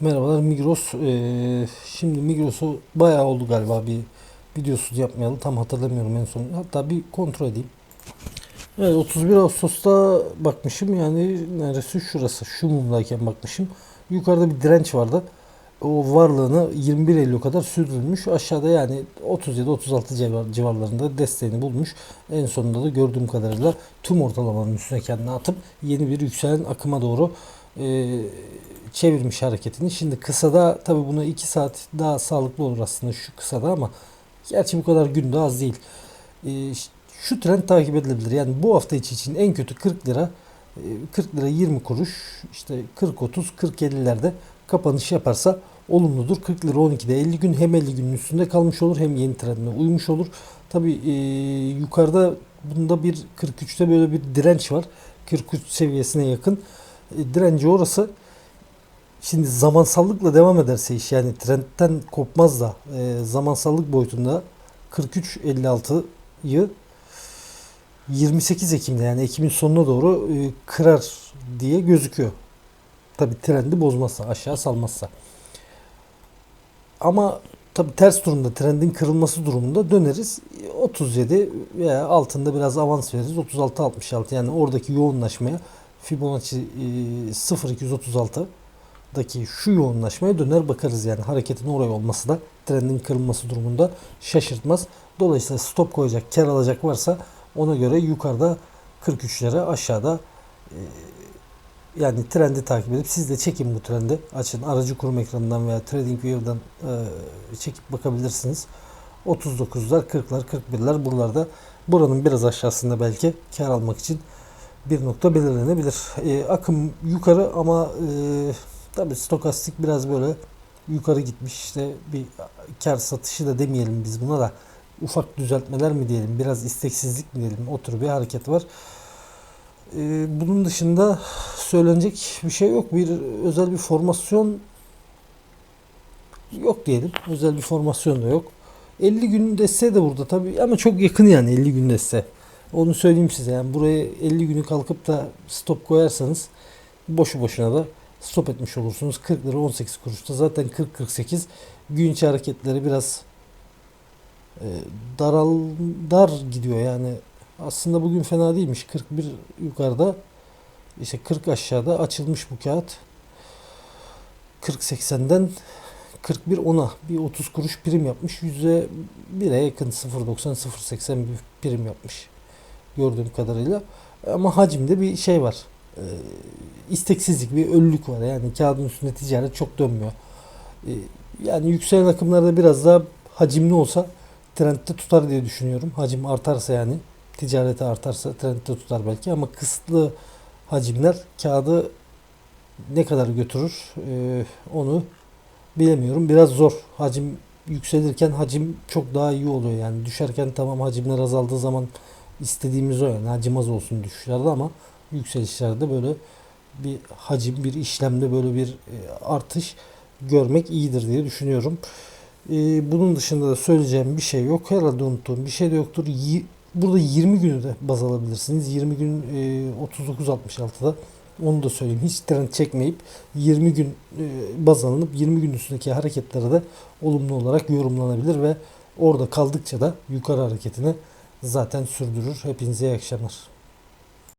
Merhabalar Migros. Ee, şimdi Migros'u bayağı oldu galiba bir videosuz yapmayalı. Tam hatırlamıyorum en son. Hatta bir kontrol edeyim. Evet 31 Ağustos'ta bakmışım yani neresi şurası şu mumdayken bakmışım. Yukarıda bir direnç vardı. O varlığını 21 Eylül kadar sürdürmüş. Aşağıda yani 37-36 civar, civarlarında desteğini bulmuş. En sonunda da gördüğüm kadarıyla tüm ortalamanın üstüne kendini atıp yeni bir yükselen akıma doğru e, çevirmiş hareketini. Şimdi kısada tabi buna 2 saat daha sağlıklı olur aslında şu kısada ama gerçi bu kadar günde az değil. E, şu trend takip edilebilir. Yani bu hafta içi için en kötü 40 lira e, 40 lira 20 kuruş işte 40 30 40 50'lerde kapanış yaparsa olumludur. 40 lira 12'de 50 gün hem 50 günün üstünde kalmış olur hem yeni trendine uymuş olur. Tabi e, yukarıda bunda bir 43'te böyle bir direnç var. 43 seviyesine yakın. E, direnci orası. Şimdi zamansallıkla devam ederse iş yani trendten kopmaz da e, zamansallık boyutunda 43.56'yı 28 Ekim'de yani Ekim'in sonuna doğru e, kırar diye gözüküyor. Tabi trendi bozmazsa, aşağı salmazsa. Ama tabi ters durumda, trendin kırılması durumunda döneriz. 37 veya altında biraz avans veririz. 36-66 yani oradaki yoğunlaşmaya Fibonacci e, 0236 daki şu yoğunlaşmaya döner bakarız yani hareketin oraya olması da trendin kırılması durumunda şaşırtmaz. Dolayısıyla stop koyacak, kar alacak varsa ona göre yukarıda 43'lere aşağıda e, yani trendi takip edip siz de çekin bu trendi. Açın aracı kurum ekranından veya TradingView'dan e, çekip bakabilirsiniz. 39'lar, 40'lar, 41'ler buralarda buranın biraz aşağısında belki kar almak için bir nokta belirlenebilir. E, akım yukarı ama e, tabi stokastik biraz böyle yukarı gitmiş işte bir kar satışı da demeyelim biz buna da ufak düzeltmeler mi diyelim biraz isteksizlik mi diyelim o tür bir hareket var. E, bunun dışında söylenecek bir şey yok. Bir özel bir formasyon yok diyelim. Özel bir formasyon da yok. 50 gün desteği de burada tabii ama çok yakın yani 50 gün desteği. Onu söyleyeyim size yani buraya 50 günü kalkıp da stop koyarsanız boşu boşuna da stop etmiş olursunuz. 40 lira 18 kuruşta zaten 40-48 gün içi hareketleri biraz e, daral dar gidiyor yani aslında bugün fena değilmiş 41 yukarıda işte 40 aşağıda açılmış bu kağıt 40-80'den 41 10'a bir 30 kuruş prim yapmış. Yüzde 1'e yakın 0.90 0.80 bir prim yapmış. Gördüğüm kadarıyla. Ama hacimde bir şey var. Ee, isteksizlik, bir ölülük var. Yani kağıdın üstünde ticaret çok dönmüyor. Ee, yani yükselen akımlarda biraz daha hacimli olsa trendde tutar diye düşünüyorum. Hacim artarsa yani ticareti artarsa trendde tutar belki ama kısıtlı hacimler kağıdı ne kadar götürür ee, onu bilemiyorum. Biraz zor. Hacim yükselirken hacim çok daha iyi oluyor yani. Düşerken tamam hacimler azaldığı zaman istediğimiz o yani. Hacim az olsun düşüşlerde ama yükselişlerde böyle bir hacim, bir işlemde böyle bir e, artış görmek iyidir diye düşünüyorum. Ee, bunun dışında da söyleyeceğim bir şey yok. Herhalde unuttuğum bir şey de yoktur. Burada 20 günü de baz alabilirsiniz. 20 gün e, 39.66'da onu da söyleyeyim. Hiç trend çekmeyip 20 gün e, baz alınıp 20 gün üstündeki hareketlere de olumlu olarak yorumlanabilir ve orada kaldıkça da yukarı hareketini zaten sürdürür. Hepinize iyi akşamlar.